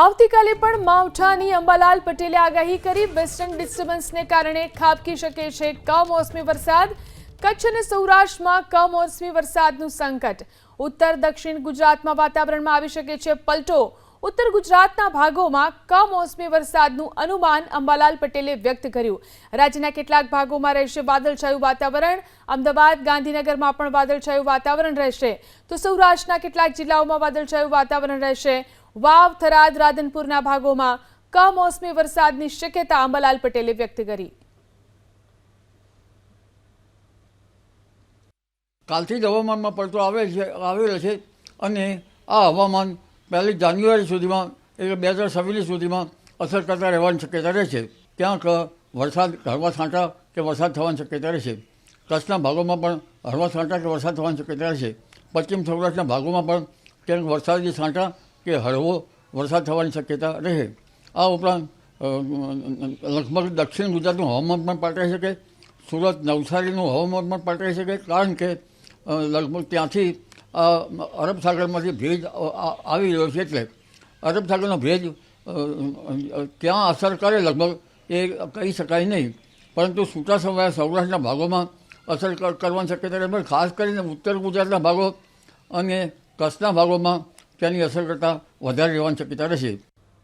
આવતીકાલે પણ માવઠાની અંબાલાલ પટેલે આગાહી કરી. વેસ્ટર્ન ડિસ્ટર્બન્સને કારણે ખાબકી શકે છે કમોસમી વરસાદ. કચ્છ અને સૌરાષ્ટ્રમાં કમોસમી વરસાદનું સંકટ. ઉત્તર, દક્ષિણ ગુજરાતમાં વાતાવરણમાં આવી શકે છે પલટો. ઉત્તર ગુજરાતના ભાગોમાં કમોસમી વરસાદનું અનુમાન અંબાલાલ પટેલે વ્યક્ત કર્યું. રાજ્યના કેટલાક ભાગોમાં રહેશે વાદળછાયું વાતાવરણ. અમદાવાદ, ગાંધીનગરમાં પણ વાદળછાયું વાતાવરણ રહેશે. તો સૌરાષ્ટ્રના કેટલાક જિલ્લાઓમાં વાદળછાયું વાતાવરણ રહેશે. વાવ થરાદ રાધનપુરના ભાગોમાં કમોસમી વરસાદની શક્યતા અંબાલાલ પટેલે વ્યક્ત કરી. કાલથી જ હવામાનમાં પડતો આવે છે આવેલો છે અને આ હવામાન પહેલી જાન્યુઆરી સુધીમાં એટલે બે હજાર છવ્વીસ સુધીમાં અસર કરતા રહેવાની શક્યતા રહેશે ક્યાંક વરસાદ, હળવા છાંટા કે વરસાદ થવાની શક્યતા રહેશે કચ્છના ભાગોમાં પણ હળવા છાંટા કે વરસાદ થવાની શક્યતા રહેશે પશ્ચિમ સૌરાષ્ટ્રના ભાગોમાં પણ ક્યાંક વરસાદી છાંટા કે હળવો વરસાદ થવાની શક્યતા રહે. આ ઉપરાંત લગભગ દક્ષિણ ગુજરાતનું હવામાન પણ પલટાઈ શકે, સુરત, નવસારીનું હવામાન પણ પલટાઈ શકે, કારણ કે લગભગ ત્યાંથી અરબ સાગરમાંથી ભેજ આવી રહ્યો છે એટલે, અરબ સાગરનો ભેજ ક્યાં અસર કરે લગભગ એ કહી શકાય નહીં. પરંતુ છૂટા સમયે સૌરાષ્ટ્રના ભાગોમાં અસર કર- કરવાની શક્યતા ખાસ કરીને ઉત્તર ગુજરાતના ભાગો અને કચ્છના ભાગોમાં તેની અસર કરતાં વધારે રહેવાની શક્યતા રહેશે